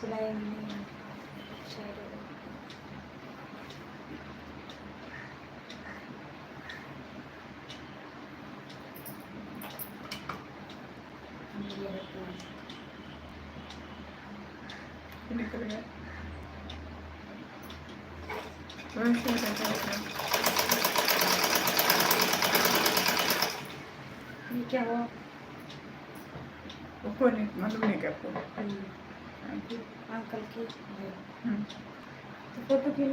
सिलाई में शायरी ये रखना है। निकल गया वैसे रहता है ये क्या हुआ वो कौन है मालूम नहीं क्या आपको अंकल। की। हम्म। तो फ़ोटो क्यों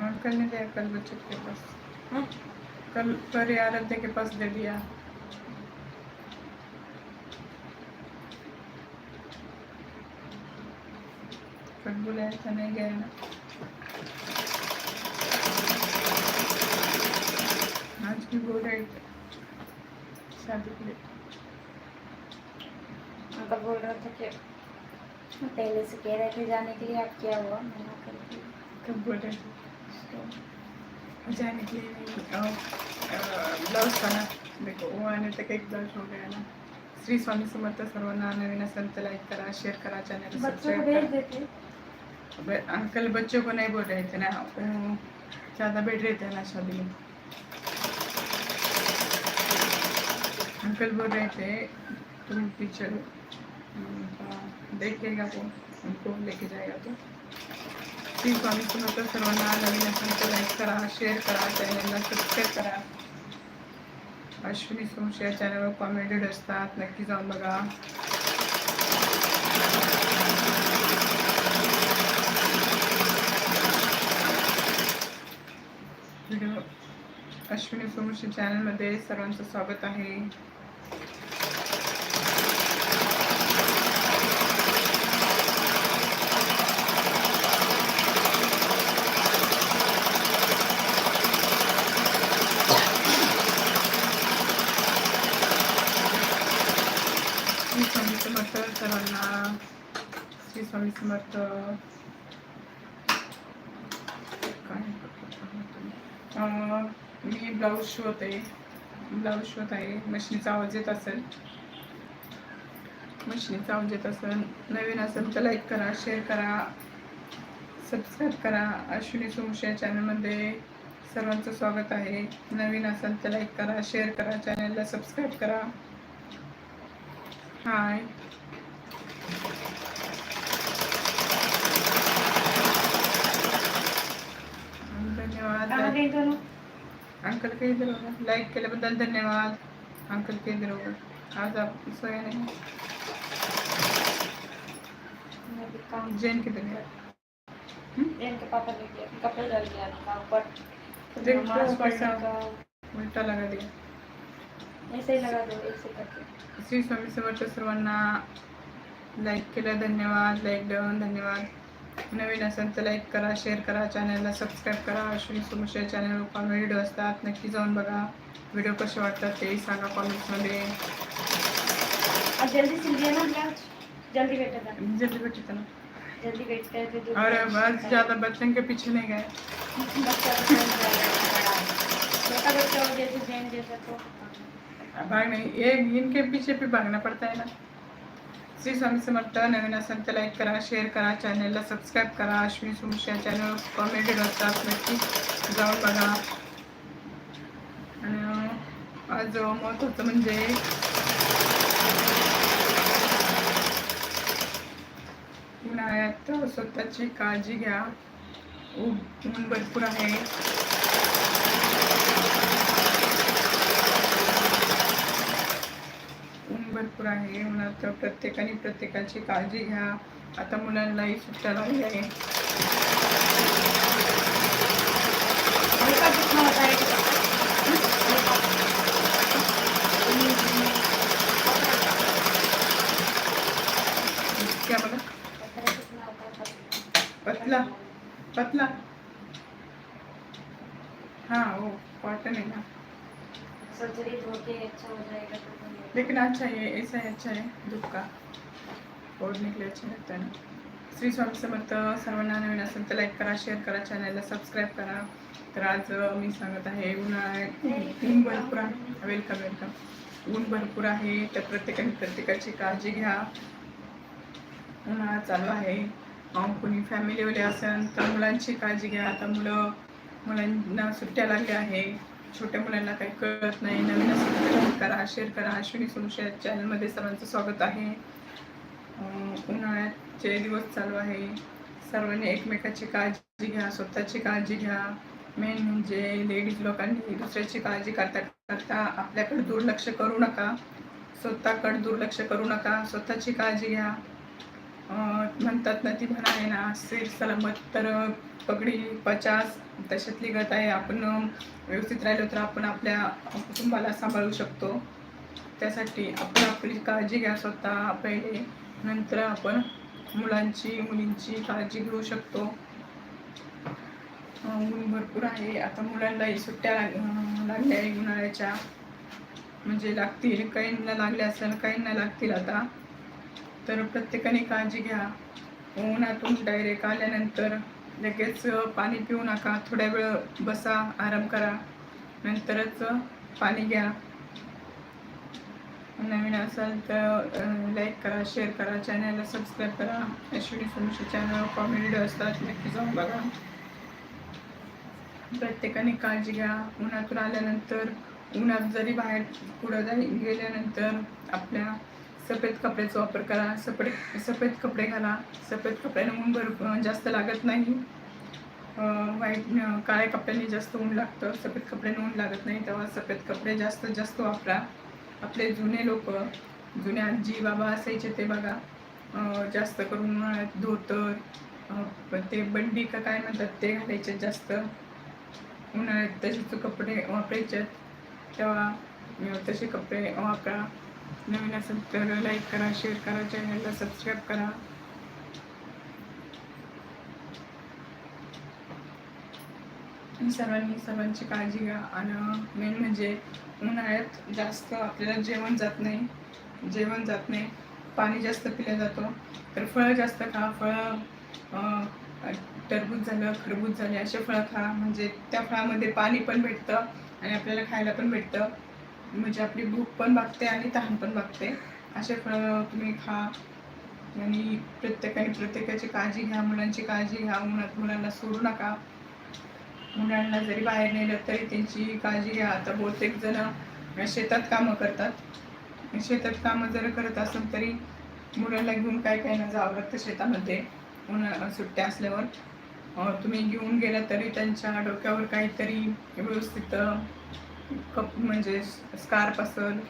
अंकल ने दिया कल बच्चे के पास। हाँ? कल पर आराध्य के पास दे दिया। कल बुलाया था नहीं गया। ना आज भी बोल रहे थे। शादी के लिए। अंकल बोल रहा था कि पहले से कह रहे थे जाने के लिए अब क्या हुआ? मना कर। कब बोल रहे थे जाने के लिए नहीं ब्लाउज था ना देखो वो आने तक एक ब्लाउज हो गया ना। श्री स्वामी समर्थ सर्वांना नवीन असेल तर लाईक करा शेअर करा चॅनल को भेज देते। अंकल बच्चों को नहीं बोल रहे थे ना ज़्यादा बैठ रहे थे ना शादी में। अंकल बोल रहे थे तुम टीचर देखेगा वो, उनको लेके जाएगा तो। श्री स्वामी समर्थ सर्वांना नवीन असेल तर लाईक करा शेअर करा चॅनलला सबस्क्राईब करा। अश्विनी सोमशी या चॅनलवर कॉमेडी असतात नक्की जाऊन बघा। व्हिडिओ अश्विनी सोमशी चॅनलमध्ये सर्वांचं स्वागत आहे। समर्थ काय मी ब्लाऊज शिवत आहे ब्लाऊज शिवत आहे मशीनचा आवाज येत असेल मशीनचा आवाज येत असेल नवीन असेल तर लाईक करा शेअर करा सबस्क्राईब करा अश्विनी सोमशी या चॅनलमध्ये सर्वांचं स्वागत आहे नवीन असेल तर लाईक करा शेअर करा चॅनलला सबस्क्राईब करा हाय दोनों अंकल के इधर होगा. लाइक केल्याबद्दल धन्यवाद. अंकल के इधर होगा. आज आप सोया नहीं. मैं भी काम जैन किधर गया इनके पापा ले गया कपड़े डाल दिया था ऊपर देख नमाज पढ़ने का? उलटा लगा दिया ऐसे ही लगा दो ऐसे करके श्री स्वामी समर्थ सर्वांना लाईक केलं धन्यवाद. लाईक देऊन धन्यवाद. नवीन असेल तर लाईक करा शेअर करा चॅनलला सबस्क्राईब करा. अश्विनी सुमुश चॅनलवर कॉमेडी व्हिडिओ असतात. नक्की जाऊन बघा. व्हिडिओ कसे वाटतात तेही सांगा कॉमेंट्समध्ये अब जल्दी सिल ना जल्दी था जल्दी भेटते ना जल्दी करते दो और बस ज़्यादा बच्चों के पीछे नहीं गए। छोटा बच्चा हो जैसे जैन जैसा तो. भाग नहीं. एक इनके पीछे भी भागना पड़ता है ना. श्री स्वामी समर्थ नवीन असेल तर लाईक करा शेअर करा चॅनलला सबस्क्राईब करा. अश्विनी सुमुश या चॅनलवर कॉमेडी असतात नक्की जाऊन बघा. आणि आज महत्त्वाचं म्हणजे उन्हाळ्यात स्वतःची काळजी घ्या. ऊन भरपूर आहे. आहे. भरपूर तर प्रत्येकाने प्रत्येकाची काळजी घ्या. आता मुलांनाही सुट्ट्या लागली आहे हल्का कितना होता है क्या बोला पत्थर कितना होता है पत्थर? पतला पतला हाँ वो कॉटन है ना सर्जरी धोके अच्छा हो जाएगा तो बढ़िया। अच्छा है ऐसा ही अच्छा है दूध का? ओढ़ने के लिए अच्छा लगता है ना श्री स्वामी समर्थ सर्वांना नवीन असेल तर लाईक करा शेअर करा चॅनलला सबस्क्राईब करा. तर आज मी सांगत आहे उन्हाळ्यात ऊन भरपूर आहे. वेलकम वेलकम ऊन भरपूर आहे तर प्रत्येकाने प्रत्येकाची काळजी घ्या. उन्हाळा चालू आहे. कुणी कोणी फॅमिलीवाले असेल तर मुलांची काळजी घ्या. आता मुलं मुलांना सुट्ट्या लागल्या आहे. छोट्या मुलांना काही कळत नाही. नवीन असेल करा शेअर करा. अश्विनी सोनुष्या चॅनलमध्ये सर्वांचं स्वागत आहे. उन्हाळ्याचे दिवस चालू आहे. सर्वांनी एकमेकाची काळजी घ्या स्वतःची काळजी घ्या. मेन म्हणजे लेडीज लोकांनी दुसऱ्याची काळजी करता करता आपल्याकडे दुर्लक्ष करू नका. स्वतःकडे दुर्लक्ष करू नका. स्वतःची काळजी घ्या. म्हणतात ना ती म्हण आहे ना सिर सलामत तर पगडी पचास तशातली गत आहे. आपण व्यवस्थित राहिलो तर आपण आपल्या कुटुंबाला सांभाळू शकतो. त्यासाठी आपण आपली काळजी घ्या स्वतः पहिले. नंतर आपण मुलांची मुलींची काळजी घेऊ शकतो. ऊन भरपूर आहे. आता मुलांनाही सुट्ट्या लाग- लागल्या आहे उन्हाळ्याच्या. म्हणजे लागतील. काहींना लागल्या असेल काहींना लागतील आता. तर प्रत्येकाने काळजी घ्या. उन्हातून डायरेक्ट आल्यानंतर लगेच पाणी पिऊ नका. थोड्या वेळ बसा आराम करा. नंतरच पाणी घ्या. नवीन असाल तर लाईक करा शेअर करा. चॅनलला सबस्क्राईब करा. अश्विनी सोमशी चॅनल कॉमेडी असतात नक्की जाऊन बघा. प्रत्येकाने काळजी घ्या. उन्हातून आल्यानंतर उन्हात जरी बाहेर पुढं जाई गेल्यानंतर आपल्या सफेद कपड्याचा वापर करा सफेद सफेद कपडे घाला. सफेद कपड्याने ऊन भर जास्त लागत नाही. वाईट काळ्या कपड्यांनी जास्त ऊन लागतं. सफेद कपड्याने ऊन लागत नाही तेव्हा सफेद कपडे जास्त जास्त वापरा. आपले जुने लोक जुने आजी बाबा असायचे ते बघा. जास्त करून उन्हाळ्यात धोतर ते बंडी का काय म्हणतात ते घालायचे जास्त. उन्हाळ्यात तसेच कपडे वापरायचे. तेव्हा तसे कपडे वापरा. नवीन असेल तर लाईक करा शेअर करा चॅनलला सबस्क्राईब करा. सर्वांनी सर्वांची काळजी घ्या. आणि मेन म्हणजे उन्हाळ्यात जास्त आपल्याला जेवण जात नाही. जेवण जात नाही. पाणी जास्त पिल्या जातो. तर फळं जास्त खा. फळं टरबूज झालं खरबूज झाले असे फळं खा. म्हणजे त्या फळामध्ये पाणी पण भेटतं आणि आपल्याला खायला पण भेटतं. म्हणजे आपली भूक पण भागते आणि तहान पण भागते असे फळं तुम्ही खा. आणि प्रत्येकाने प्रत्येकाची काळजी घ्या मुलांची काळजी घ्या. उन्हात मुलांना सोडू नका. मुलांना जरी बाहेर नेलं तरी त्यांची काळजी घ्या. आता बहुतेक जण शेतात कामं करतात. शेतात कामं जर करत असेल तरी मुलांना घेऊन काय काय न जावं लागतं शेतामध्ये. उन्हा सुट्ट्या असल्यावर. तुम्ही घेऊन गेला तरी त्यांच्या डोक्यावर काहीतरी व्यवस्थित कप म्हणजे स्कार्फ असेल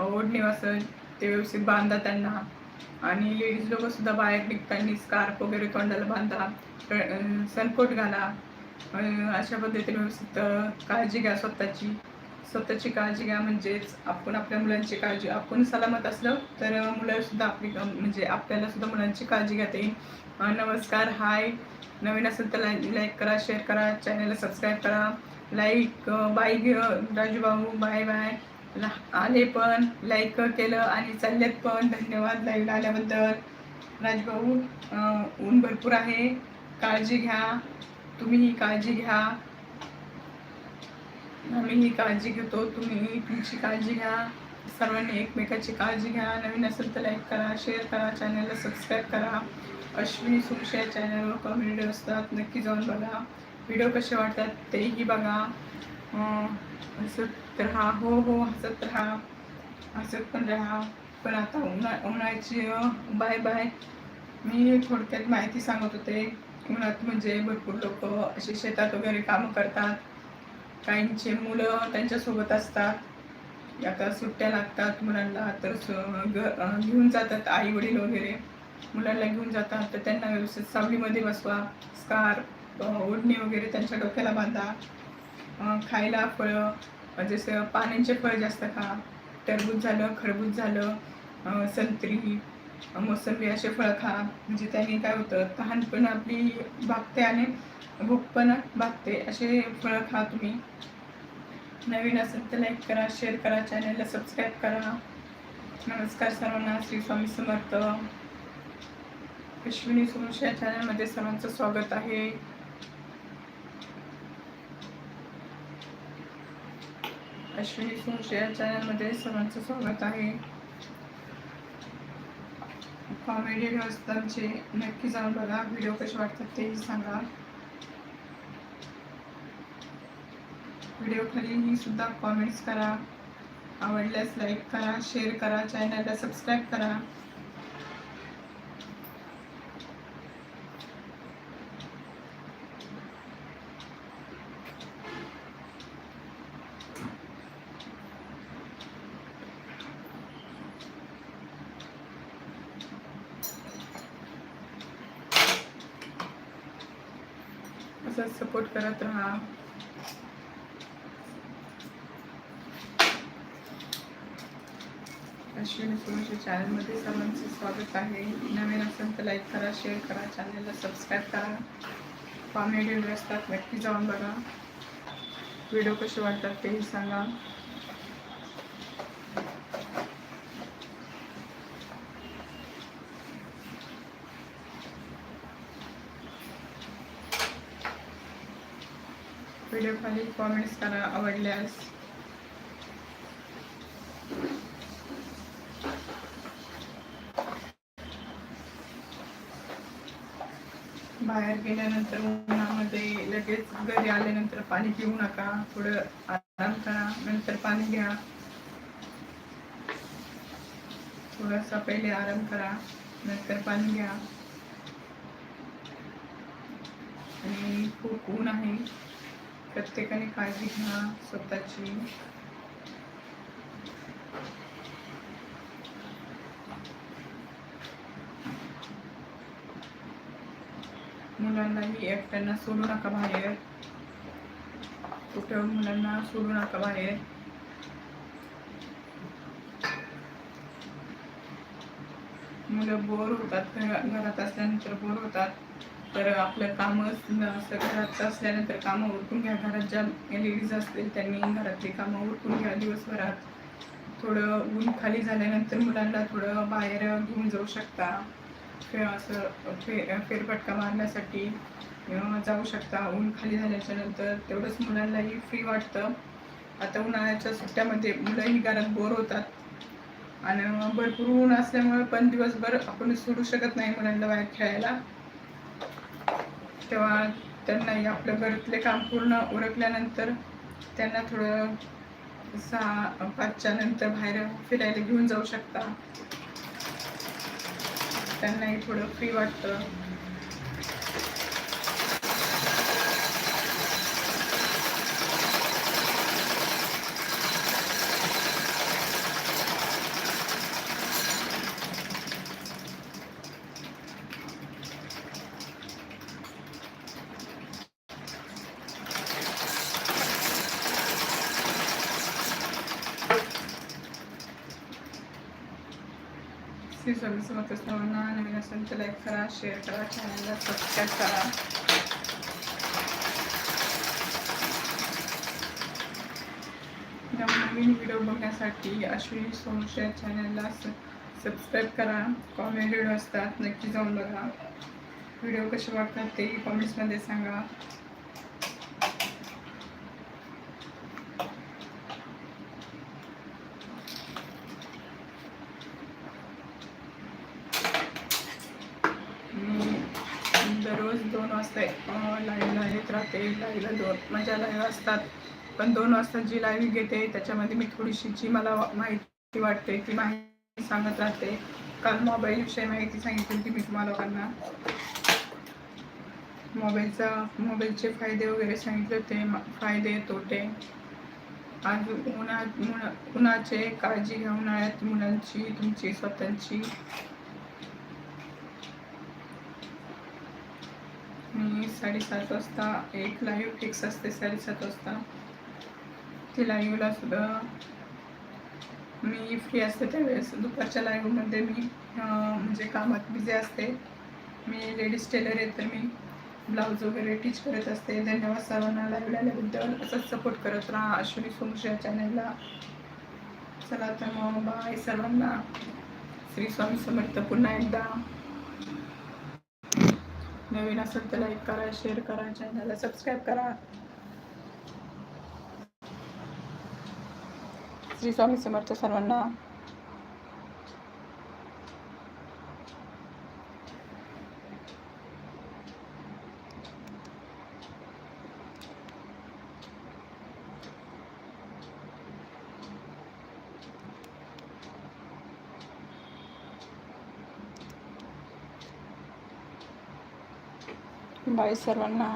ओढणी असेल ते व्यवस्थित बांधा त्यांना. आणि लेडीज लोक सुद्धा बाहेर निघताना स्कार्फ वगैरे तोंडाला बांधा सनकोट घाला. अशा पद्धतीने व्यवस्थित काळजी घ्या स्वतःची. स्वतःची काळजी घ्या म्हणजेच आपण आपल्या मुलांची काळजी आपण सलामत असलं तर मुलंसुद्धा आपली म्हणजे आपल्याला सुद्धा मुलांची काळजी घेता येईल. नमस्कार हाय. नवीन असेल तर लाईक करा शेअर करा चॅनलला सबस्क्राईब करा. Like bye Raju bye bye. आले पण लाईक केलं आणि चाललेत पण. धन्यवाद लाईव्ह आल्याबद्दल. राजभाऊ ऊन भरपूर आहे. काळजी घ्या. तुम्हीही काळजी घ्या. आम्हीही काळजी घेतो. तुम्ही तुमची काळजी घ्या. सर्वांनी एकमेकाची काळजी घ्या. नवीन असेल तर लाईक करा शेअर करा चॅनलला सबस्क्राईब करा. अश्विनी सुरशा चॅनलवर कॉमेडी असतात. नक्की जाऊन बघा. व्हिडिओ कसे वाटतात तेही बघा. हसत राहा हो हो हसत राहा. हसत पण राहा. पण आता उन्हा उन्हाळ्याची बाय बाय मी थोडक्यात माहिती सांगत होते. उन्हात म्हणजे भरपूर लोक असे शेतात वगैरे कामं करतात. काहींचे मुलं त्यांच्यासोबत असतात. आता सुट्ट्या लागतात मुलांना तर स- घेऊन जातात आई वडील वगैरे. मुलांना घेऊन जातात तर त्यांना व्यवस्थित सावलीमध्ये बसवा. स्कार्फ ओढणी वगैरे त्यांच्या डोक्याला बांधा. खायला फळं म्हणजे जसं पाण्याचे फळ जास्त खा. टरबूज झालं खरबूज झालं संत्री मोसंबी असे फळं खा. म्हणजे त्याने काय होतं तहान पण आपली भागते आणि भूक पण भागते असे फळं खा तुम्ही. नवीन असेल तर लाईक करा शेअर करा चॅनलला सबस्क्राईब करा. नमस्कार सर्वांना श्री स्वामी समर्थ. अश्विनी सुरुश या चॅनलमध्ये सर्वांचं स्वागत आहे. अश्विनी सुरुश या चॅनलमध्ये सर्वांचं स्वागत आहे. कॉमेडी व्हिडिओ असतात आमचे नक्की जाऊन बघा. व्हिडिओ कसे वाटतात तेही सांगा. व्हिडिओ खाली सुद्धा कॉमेंट्स करा. आवडल्यास लाईक करा शेअर करा चॅनलला सबस्क्राईब करा. असंच सपोर्ट करत राहा. अश्विनी सुरेश चॅनलमध्ये सर्वांचं स्वागत आहे. नवीन असेल तर लाईक करा शेअर करा चॅनलला सबस्क्राईब करा. कॉमेडी असतात नक्की जाऊन बघा. व्हिडिओ कसे वाटतात तेही सांगा. व्हिडिओ खाली कॉमेंट्स करा आवडल्यास. बाहेर गेल्यानंतर उन्हामध्ये लगेच घरी आल्यानंतर पाणी पिऊ नका थोडं आराम करा नंतर पाणी घ्या. थोडासा पहिले आराम करा नंतर पाणी घ्या. आणि खूप ऊन आहे. प्रत्येकाने काळजी घ्या स्वतःची. मुलांनाही एकट्यांना सोडू नका बाहेर. कुठं मुलांना सोडू नका बाहेर. मुलं बोर होतात घरात असल्यानंतर बोर होतात. तर आपलं कामं असं घरात असल्यानंतर कामं उरकून घ्या. घरात ज्या लेडीज असतील त्यांनी घरातली कामं उरकून घ्या दिवसभरात. थोडं ऊन खाली झाल्यानंतर मुलांना थोडं बाहेर घेऊन जाऊ शकता. फे असं फे फेरफटका मारण्यासाठी जाऊ शकता. ऊन खाली झाल्याच्यानंतर तेवढंच मुलांनाही फ्री वाटतं. आता उन्हाळ्याच्या सुट्ट्यामध्ये मुलंही घरात बोर होतात. आणि भरपूर ऊन असल्यामुळे पण दिवसभर आपण सोडू शकत नाही मुलांना बाहेर खेळायला. तेव्हा त्यांनाही आपलं घरातले काम पूर्ण उरकल्यानंतर त्यांना थोडं सहा पाचच्या नंतर बाहेर फिरायला घेऊन जाऊ शकता. त्यांनाही थोडं फ्री वाटतं. श्री स्वामी समर्थ सर्वांना नवीन असेल तर लाईक करा शेअर करा चॅनलला सबस्क्राईब करा नवीन व्हिडिओ बघण्यासाठी अश्विनी सोमशेर चॅनलला सबस्क्राईब करा कॉमेडी व्हिडिओ असतात नक्की जाऊन बघा व्हिडिओ कसे वाटतात तेही कॉमेंट्समध्ये सांगा मी दररोज दोन वाजता लाईव्हला येत दोन माझ्या लाईव्ह असतात पण दोन वाजता जी लाईव्ह घेते त्याच्यामध्ये मी थोडीशी जी मला माहिती वाटते ती माहिती सांगत राहते. काल मोबाईलविषयी माहिती सांगितली होती मी तुम्हाला लोकांना. मोबाईलचा मोबाईलचे फायदे वगैरे सांगितले होते फायदे तोटे. आज उन्हात उन्हा- उन्हाचे काळजी घ्या उन्हाळ्यात मुलांची तुमची स्वतःची. मी साडेसात वाजता एक लाईव्ह फिक्स असते साडेसात वाजता. ती लाईव्हला सुद्धा मी फ्री असते त्यावेळेस. दुपारच्या लाईव्हमध्ये मी म्हणजे कामात बिझी असते. मी लेडीज टेलर आहे तर मी ब्लाऊज वगैरे टीच करत असते. धन्यवाद सर्वांना लाईव्ह आल्याबद्दल. असंच सपोर्ट करत राहा. अश्विनी सोमश चॅनलला चला तर मग बाय सर्वांना. श्री स्वामी समर्थ पुन्हा एकदा. नवीन असेल तर लाईक करा शेअर करा चॅनलला सबस्क्राईब करा. श्री स्वामी समर्थ सर्वांना. बाय सर्वांना